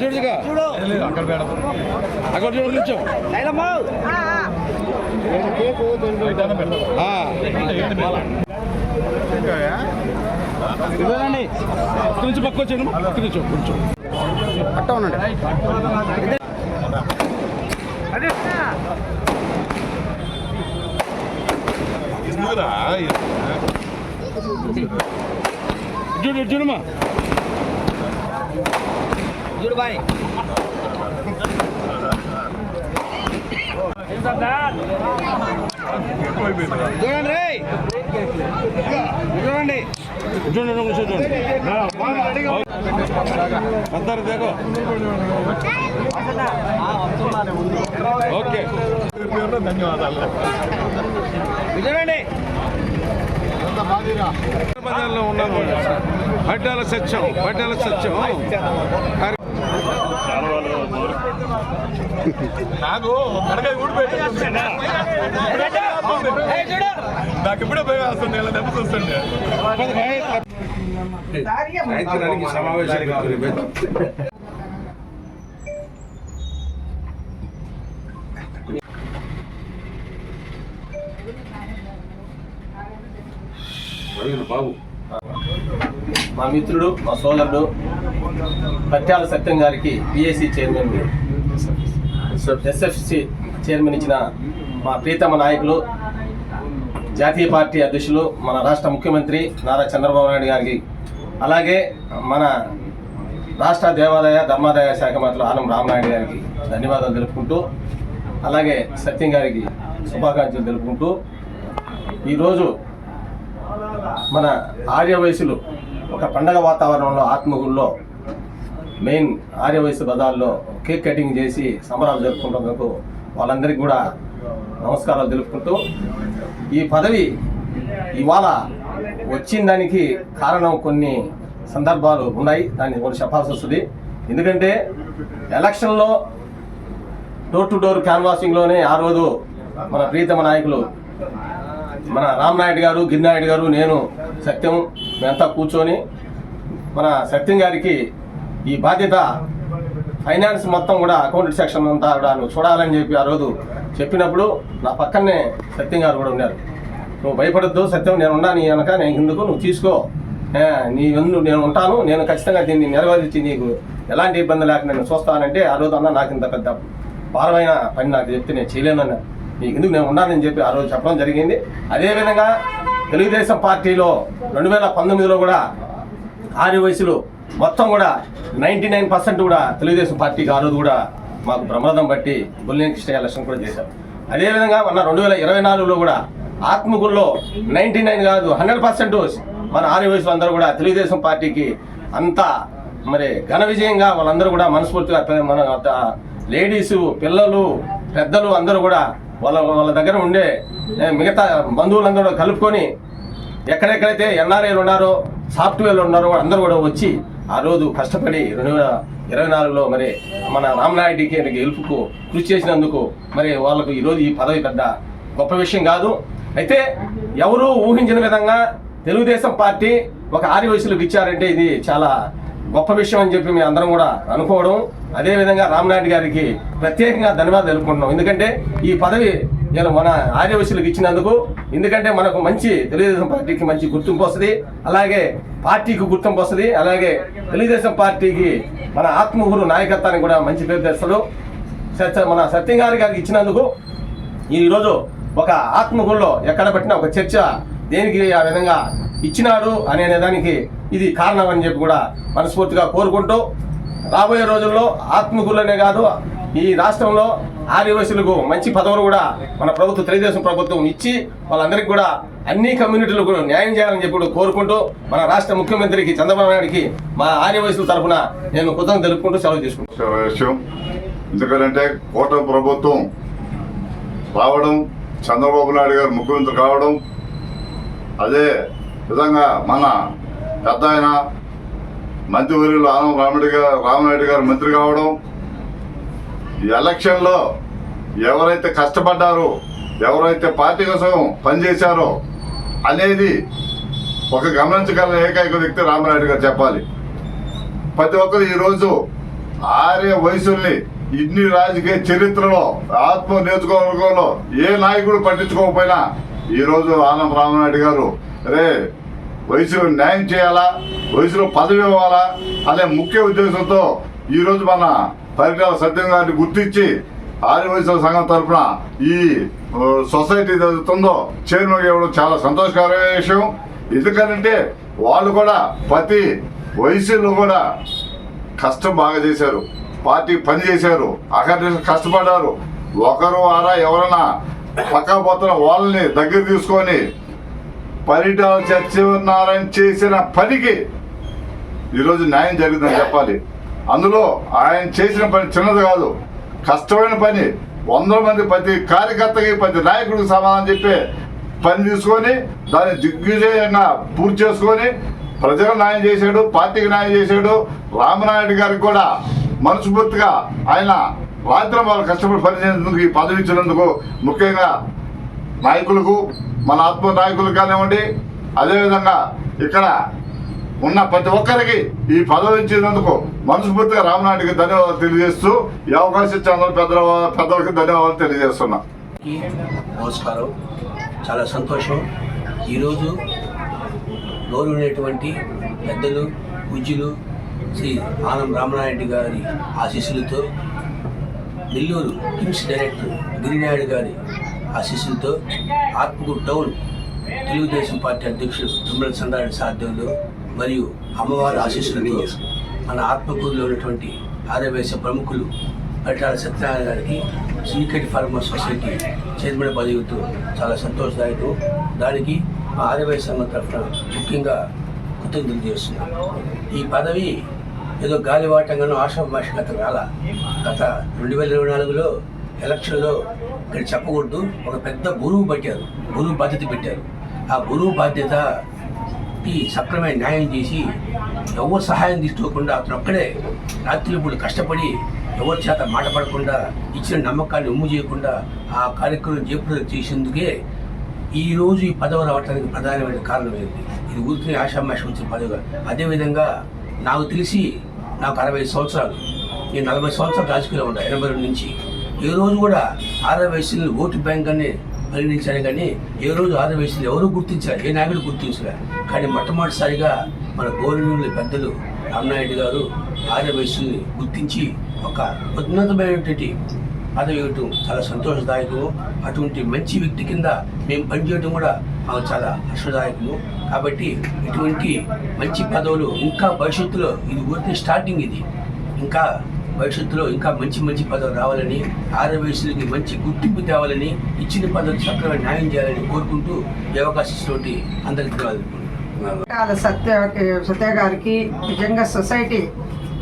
చూడుగా అక్కడ చూడు నిల్చో ఇదేనండి నుంచి పక్క వచ్చాను నుంచి కొంచెం అట్ట ఉండండి చూడు ఇటు చూడమ్మా చూడండి రే చూడండి చూడండి అందరు దేకో ఓకే ధన్యవాదాలు చూడండి బజార్లో ఉన్నాను పట్టాల సత్యం పట్టాల సత్యం నాకు కడకాయ ఊడిపోయింది. నాకు ఇప్పుడే భయం వేస్తుంది ఇలా దెబ్బ చూస్తుండే సాయంత్రానికి సమావేశానికి బాబు. మిత్రుడు మా సోదరుడు పత్యాల సత్యం గారికి పిఎస్సి చైర్మన్ ఎస్ఎఫ్సి చైర్మన్ ఇచ్చిన మా ప్రీతమ నాయకులు జాతీయ పార్టీ అధ్యక్షులు మన రాష్ట్ర ముఖ్యమంత్రి నారా చంద్రబాబు నాయుడు గారికి అలాగే మన రాష్ట్ర దేవాదాయ ధర్మాదాయ శాఖ మంత్రులు ఆనం రామనాయుడు గారికి ధన్యవాదాలు తెలుపుకుంటూ అలాగే సత్యం గారికి శుభాకాంక్షలు తెలుపుకుంటూ ఈరోజు మన ఆర్య వయసులు ఒక పండగ వాతావరణంలో ఆత్మగుల్లో మెయిన్ ఆర్య బజార్లో కేక్ కటింగ్ చేసి సంబరాలు జరుపుకుంటున్నందుకు వాళ్ళందరికీ కూడా నమస్కారాలు తెలుపుకుంటూ ఈ పదవి ఇవాళ వచ్చిన దానికి కారణం కొన్ని సందర్భాలు ఉన్నాయి. దాన్ని కూడా చెప్పాల్సి వస్తుంది. ఎందుకంటే ఎలక్షన్లో డోర్ టు డోర్ క్యాన్వాసింగ్లోనే ఆ రోజు మన ప్రీతమ నాయకులు మన రామనాయుడు గారు గిరినాయుడు గారు నేను సత్యం మేమంతా కూర్చొని మన సత్యం గారికి ఈ బాధ్యత ఫైనాన్స్ మొత్తం కూడా అకౌంట్ సెక్షన్ అంతా కూడా నువ్వు చూడాలని చెప్పి ఆ రోజు చెప్పినప్పుడు నా పక్కనే సత్యం గారు కూడా ఉన్నారు. నువ్వు భయపడద్దు సత్యం నేను ఉన్నా నీ వెనక నేను ఎందుకు? నువ్వు తీసుకో. నీ ఎందు నేను ఉంటాను నేను ఖచ్చితంగా దీన్ని నెరవేర్చి నీకు ఎలాంటి ఇబ్బంది లేకుండా నేను చూస్తానంటే ఆ రోజు అన్న నాకు ఇంత పెద్ద భారమైన పని నాకు చెప్తే నేను చేయలేనన్నా. నీకు ఎందుకు నేను ఉన్నానని చెప్పి ఆ రోజు చెప్పడం జరిగింది. అదేవిధంగా తెలుగుదేశం పార్టీలో రెండు వేల పంతొమ్మిదిలో కూడా ఆరు వయసులు. మొత్తం కూడా నైంటీ నైన్ పర్సెంట్ కూడా తెలుగుదేశం పార్టీకి ఆ రోజు కూడా మాకు ప్రమాదం బట్టి బుల్లియన్ కృష్ణయ్య ఎలక్షన్ కూడా చేశారు. అదేవిధంగా మన రెండు వేల ఇరవై నాలుగులో కూడా ఆత్మగుల్లో నైంటీ నైన్ కాదు హండ్రెడ్ పర్సెంట్ మన ఆరు వయసులు అందరూ కూడా తెలుగుదేశం పార్టీకి అంత మరి ఘన విజయంగా వాళ్ళందరూ కూడా మనస్ఫూర్తిగా మన లేడీస్ పిల్లలు పెద్దలు అందరూ కూడా వాళ్ళ వాళ్ళ దగ్గర ఉండే మిగతా బంధువులందరూ కలుపుకొని ఎక్కడెక్కడైతే ఎన్ఆర్ఐలు ఉన్నారో సాఫ్ట్వేర్లు ఉన్నారో అందరూ కూడా వచ్చి ఆ రోజు కష్టపడి రెండు వేల ఇరవై నాలుగులో మరి మన రామనాయుడికి గెలుపుకు కృషి చేసినందుకు మరి వాళ్ళకు ఈరోజు ఈ పదవి పెద్ద గొప్ప విషయం కాదు. అయితే ఎవరు ఊహించిన విధంగా తెలుగుదేశం పార్టీ ఒక ఆర్యవయసులకు ఇచ్చారంటే ఇది చాలా గొప్ప విషయం అని చెప్పి మేము అందరం కూడా అనుకోవడం. అదేవిధంగా రామ్నాయుడు గారికి ప్రత్యేకంగా ధన్యవాదాలు తెలుపుకుంటున్నాం. ఎందుకంటే ఈ పదవి నేను మన ఆర్యవశులకు ఇచ్చినందుకు ఎందుకంటే మనకు మంచి తెలుగుదేశం పార్టీకి మంచి గుర్తింపు వస్తుంది. అలాగే పార్టీకి గుర్తింపు వస్తుంది. అలాగే తెలుగుదేశం పార్టీకి మన ఆత్మగురు నాయకత్వానికి కూడా మంచి పేరు తెస్తాడు. సత్య మన సత్యంగారి గారికి ఇచ్చినందుకు ఈరోజు ఒక ఆత్మగురులో ఎక్కడ పెట్టినా ఒక చర్చ దేనికి ఆ విధంగా ఇచ్చినాడు అనే దానికి ఇది కారణం అని చెప్పి కూడా మనస్ఫూర్తిగా కోరుకుంటూ రాబోయే రోజుల్లో ఆత్మకులనే కాదు ఈ రాష్ట్రంలో ఆదివాసులకు మంచి పదవులు కూడా మన ప్రభుత్వం తెలుగుదేశం ప్రభుత్వం ఇచ్చి వాళ్ళందరికీ కూడా అన్ని కమ్యూనిటీలకు న్యాయం చేయాలని చెప్పి కూడా కోరుకుంటూ మన రాష్ట్ర ముఖ్యమంత్రికి చంద్రబాబు నాయుడికి మా ఆదివాసుల తరఫున నేను కృతజ్ఞత తెలుపుకుంటూ సెలవు తీసుకుంటాను ఎందుకంటే కోట ప్రభుత్వం రావడం చంద్రబాబు నాయుడు గారు ముఖ్యమంత్రి కావడం అదే విధంగా మన పెద్ద ఆయన మంత్రివర్యులు ఆనం రామరెడ్డి గారు రామనాయుడు గారు మంత్రి కావడం ఈ ఎలక్షన్లో ఎవరైతే కష్టపడ్డారో ఎవరైతే పార్టీ కోసం పనిచేశారో అనేది ఒక గమనించగల ఏకైక వ్యక్తి రామనాయుడు గారు చెప్పాలి. ప్రతి ఒక్కరు ఈరోజు ఆర్య వయసుల్ని ఇన్ని రాజకీయ చరిత్రలో ఆత్మ నియోజకవర్గంలో ఏ నాయకుడు పట్టించుకోకపోయినా ఈరోజు ఆనం రామనాయుడు గారు రే వయసులో న్యాయం చేయాలా? వయసులో పదవి ఇవ్వాలా? అనే ముఖ్య ఉద్దేశంతో ఈరోజు మన పరిటాల సత్యం గారిని గుర్తించి ఆదివాసుల సంఘం తరఫున ఈ సొసైటీ జరుగుతుందో చైర్మన్ ఇవ్వడం చాలా సంతోషకరమైన విషయం. ఎందుకంటే వాళ్ళు కూడా ప్రతి వయసులో కూడా కష్టం బాగా చేశారు. పార్టీ పని చేశారు. అక్కడ కష్టపడ్డారు. ఒకరు ఆరా ఎవరైనా పక్క పోతున్న వాళ్ళని దగ్గర తీసుకొని పరిటాల సత్యనారాయణ చేసిన పనికి ఈరోజు న్యాయం జరిగిందని చెప్పాలి. అందులో ఆయన చేసిన పని చిన్నది కాదు. కష్టమైన పని. వందల మంది ప్రతి కార్యకర్తకి ప్రతి నాయకుడికి సమాధానం చెప్పే పని తీసుకొని దాన్ని దిగ్విజయంగా పూర్తి చేసుకొని ప్రజలకు న్యాయం చేశాడు పార్టీకి న్యాయం చేశాడు. రామనాయుడు గారికి కూడా మనస్ఫూర్తిగా ఆయన రాత్రి వాళ్ళు కష్టపడి పనిచేసేందుకు ఈ పదవి ఇచ్చినందుకు ముఖ్యంగా నాయకులకు మన ఆత్మ నాయకులు కానివ్వండి అదేవిధంగా ఇక్కడ ఉన్న ప్రతి ఒక్కరికి ఈ పదవి ఇచ్చినందుకు మనస్ఫూర్తిగా రామనాయుడికి ధన్యవాదాలు తెలియజేస్తూ ఈ అవకాశం ఇచ్చిన పెద్ద పెద్దలకి ధన్యవాదాలు తెలియజేస్తున్నా. నమస్కారం. చాలా సంతోషం. ఈరోజు గౌరవమైనటువంటి పెద్దలు పూజ్యులు శ్రీ ఆనం రామనాయుడు గారి ఆశీస్సులతో నెల్లూరు కిమ్స్ డైరెక్టర్ గిరినాయుడు గారి ఆశీస్సులతో ఆత్మకూరు టౌన్ తెలుగుదేశం పార్టీ అధ్యక్షుడు తుమ్మల చంద్రారెడ్డి సాధ్యంలో మరియు అమ్మవారి ఆశీస్సులతో మన ఆత్మకూరులో ఉన్నటువంటి ఆర్యవేశ ప్రముఖులు పరిటాల సత్యనారాయణ గారికి సిండికేట్ ఫార్మర్ సొసైటీ చైర్మన్ పదవితో చాలా సంతోషదాయకం. దానికి మా ఆర్యవేశ సంఘం తరఫున ముఖ్యంగా కృతజ్ఞతలు చేస్తున్నాం. ఈ పదవి ఏదో గాలివాటంగానో ఆశాభాష గత కాల గత రెండు వేల ఇరవై నాలుగులో ఎలక్షన్లో ఇక్కడ చెప్పకూడదు ఒక పెద్ద గురువు పెట్టారు గురువు బాధ్యత పెట్టారు. ఆ గురువు బాధ్యత ఈ న్యాయం చేసి ఎవరు సహాయం తీసుకోకుండా అతను ఒక్కడే రాత్రిపూడు కష్టపడి ఎవరి చేత మాట పడకుండా ఇచ్చిన నమ్మకాన్ని ఉమ్ము చేయకుండా ఆ కార్యక్రమం జయప్రదం చేసేందుకే ఈరోజు ఈ పదవి రావడానికి ప్రధానమైన కారణం ఏంటి? ఇది ఊరికి ఆశామాషి వచ్చిన పదవి అదేవిధంగా నాకు తెలిసి నాకు అరవై సంవత్సరాలు నేను నలభై సంవత్సరాలు రాజకీయంలో ఉన్నా ఎనభై రెండు నుంచి. ఏ రోజు కూడా ఆరవై ఓటు బ్యాంక్ అని పరిగణించారు కానీ ఏ రోజు ఆరవై ఎవరు గుర్తించారు ఏ నాయకుడు గుర్తించలే? కానీ మొట్టమొదటిసారిగా మన గౌరవనీయులు పెద్దలు రామనాయుడు గారు ఆర్య గుర్తించి ఒక ఉన్నతమైనటువంటి పదవి ఇవ్వటం చాలా సంతోషదాయకము. అటువంటి మంచి వ్యక్తి కింద మేము పనిచేయడం కూడా మాకు చాలా హర్షదాయకము. కాబట్టి ఇటువంటి మంచి పదవులు ఇంకా భవిష్యత్తులో ఇది ఊరికి స్టార్టింగ్ ఇది. ఇంకా భవిష్యత్తులో ఇంకా మంచి మంచి పదవులు రావాలని ఆర్య మంచి గుర్తింపు తేవాలని ఇచ్చిన పదవి చక్కగా న్యాయం చేయాలని కోరుకుంటూ ఈ అవకాశం అందరికీ ధన్యవాదాలు. సత్య సత్య గారికి నిజంగా సొసైటీ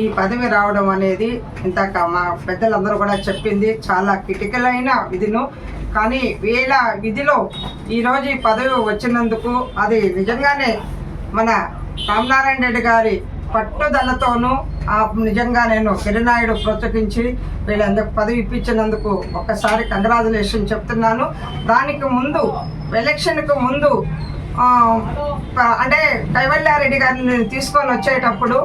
ఈ పదవి రావడం అనేది ఇంతక మా పెద్దలందరూ కూడా చెప్పింది చాలా క్రిటికల్ అయిన విధిను. కానీ వీళ్ళ విధిలో ఈరోజు ఈ పదవి వచ్చినందుకు అది నిజంగానే మన రామనారాయణ రెడ్డి గారి పట్టుదలతోనూ ఆ నిజంగా నేను గిరినాయుడు ప్రోత్సహించి వీళ్ళందరూ పదవి ఇప్పించినందుకు ఒక్కసారి కంగ్రాచులేషన్ చెప్తున్నాను. దానికి ముందు ఎలక్షన్కు ముందు అంటే కైవల్యారెడ్డి గారిని నేను తీసుకొని వచ్చేటప్పుడు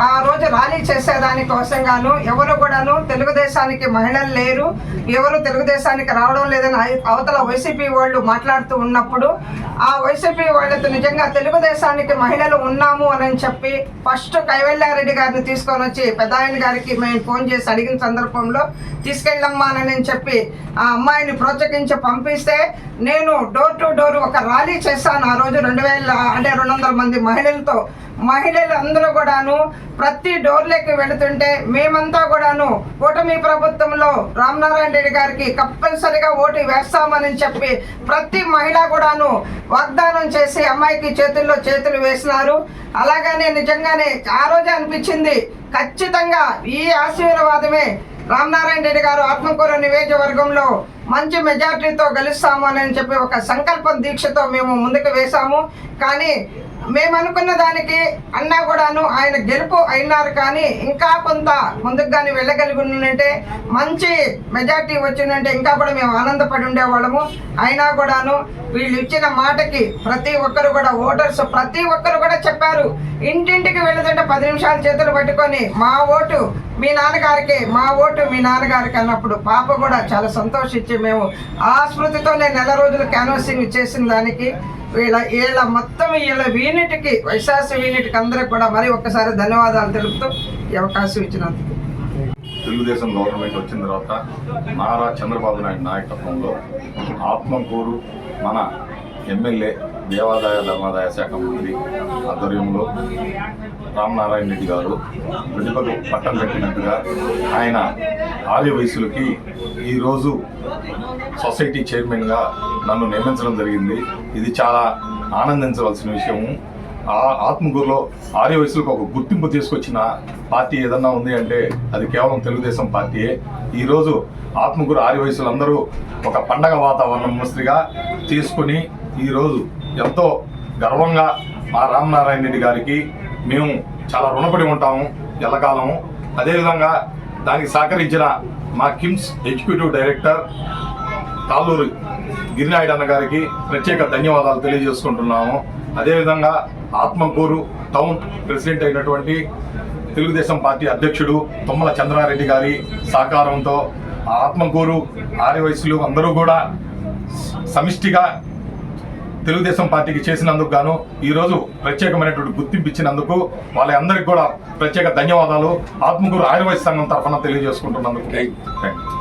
ఆ రోజు ర్యాలీ చేసేదానికోసం గాను ఎవరు కూడాను తెలుగుదేశానికి మహిళలు లేరు ఎవరు తెలుగుదేశానికి రావడం లేదని అవతల వైసీపీ వాళ్ళు మాట్లాడుతూ ఉన్నప్పుడు ఆ వైసీపీ వాళ్ళతో నిజంగా తెలుగుదేశానికి మహిళలు ఉన్నాము అని చెప్పి ఫస్ట్ కైవల్యారెడ్డి గారిని తీసుకొని వచ్చి పెద్దాయన గారికి మేము ఫోన్ చేసి అడిగిన సందర్భంలో తీసుకెళ్ళమ్మా అని చెప్పి ఆ అమ్మాయిని ప్రోత్సహించి పంపిస్తే నేను డోర్ టు డోర్ ఒక ర్యాలీ చేశాను ఆ రోజు రెండు వేల అంటే రెండు వందల మంది మహిళలతో మహిళలు అందరూ కూడాను ప్రతి డోర్లోకి వెళుతుంటే మేమంతా కూడాను కూటమి ప్రభుత్వంలో రామనారాయణ రెడ్డి గారికి కంపల్సరిగా ఓటు వేస్తామని చెప్పి ప్రతి మహిళ కూడాను వాగ్దానం చేసి అమ్మాయికి చేతుల్లో చేతులు వేసినారు. అలాగనే నిజంగానే ఆ రోజే అనిపించింది ఖచ్చితంగా ఈ ఆశీర్వాదమే రామనారాయణ రెడ్డి గారు ఆత్మకూర నియోజకవర్గంలో మంచి మెజార్టీతో గెలుస్తాము అని చెప్పి ఒక సంకల్ప దీక్షతో మేము ముందుకు వేశాము. కానీ మేము అనుకున్న దానికి అన్నా కూడాను ఆయన గెలుపు అయినారు. కానీ ఇంకా కొంత ముందుకు కానీ వెళ్ళగలిగినంటే మంచి మెజార్టీ వచ్చిందంటే ఇంకా కూడా మేము ఆనందపడి ఉండేవాళ్ళము. అయినా కూడాను వీళ్ళు ఇచ్చిన మాటకి ప్రతి ఒక్కరు కూడా ఓటర్స్ ప్రతి ఒక్కరు కూడా చెప్పారు. ఇంటింటికి వెళుతుంటే పది నిమిషాలు చేతులు పట్టుకొని మా ఓటు మీ నాన్నగారికి మా ఓటు మీ నాన్నగారికి అన్నప్పుడు పాప కూడా చాలా సంతోషించి మేము ఆ స్మృతితో నేను నెల రోజులు క్యాన్వాసింగ్ చేసిన దానికి వీళ్ళ వీళ్ళ మొత్తం వీళ్ళ వీనిటికి వైశాసి వీనిటికి అందరికి కూడా మరి ఒక్కసారి ధన్యవాదాలు తెలుపుతూ ఈ అవకాశం ఇచ్చినందుకు. తెలుగుదేశం గవర్నమెంట్ వచ్చిన తర్వాత నారా చంద్రబాబు నాయుడు నాయకత్వంలో ఆత్మకూరు మన ఎమ్మెల్యే దేవాదాయ ధర్మాదాయ శాఖ మంత్రి ఆధ్వర్యంలో రామనారాయణ రెడ్డి గారు ప్రతిభకు పట్టం పెట్టినట్టుగా ఆయన ఆర్య వయసులకి ఈరోజు సొసైటీ చైర్మన్గా నన్ను నియమించడం జరిగింది. ఇది చాలా ఆనందించవలసిన విషయము ఆ ఆత్మగూరులో ఆర్య వయసులకు ఒక గుర్తింపు తీసుకొచ్చిన పార్టీ ఏదన్నా ఉంది అంటే అది కేవలం తెలుగుదేశం పార్టీయే ఈరోజు ఆత్మగురు ఆర్య వయసులు అందరూ ఒక పండగ వాతావరణం ముస్తిగా తీసుకుని ఈరోజు ఎంతో గర్వంగా మా రామనారాయణ రెడ్డి గారికి మేము చాలా రుణపడి ఉంటాము ఎల్లకాలము. అదేవిధంగా దానికి సహకరించిన మా కిమ్స్ ఎగ్జిక్యూటివ్ డైరెక్టర్ తాళ్ళూరు గిరినాయుడు అన్న గారికి ప్రత్యేక ధన్యవాదాలు తెలియజేసుకుంటున్నాము. అదేవిధంగా ఆత్మకూరు టౌన్ ప్రెసిడెంట్ అయినటువంటి తెలుగుదేశం పార్టీ అధ్యక్షుడు తుమ్మల చంద్రారెడ్డి గారి సహకారంతో ఆ ఆత్మకూరు ఆర్యవయసులు అందరూ కూడా సమిష్టిగా తెలుగుదేశం పార్టీకి చేసినందుకు గాను ఈరోజు ప్రత్యేకమైనటువంటి గుర్తింపు ఇచ్చినందుకు వాళ్ళందరికీ కూడా ప్రత్యేక ధన్యవాదాలు. ఆత్మకూరు ఆయుర్వేద సంఘం తరఫున తెలియజేసుకుంటున్నందుకు. Thank you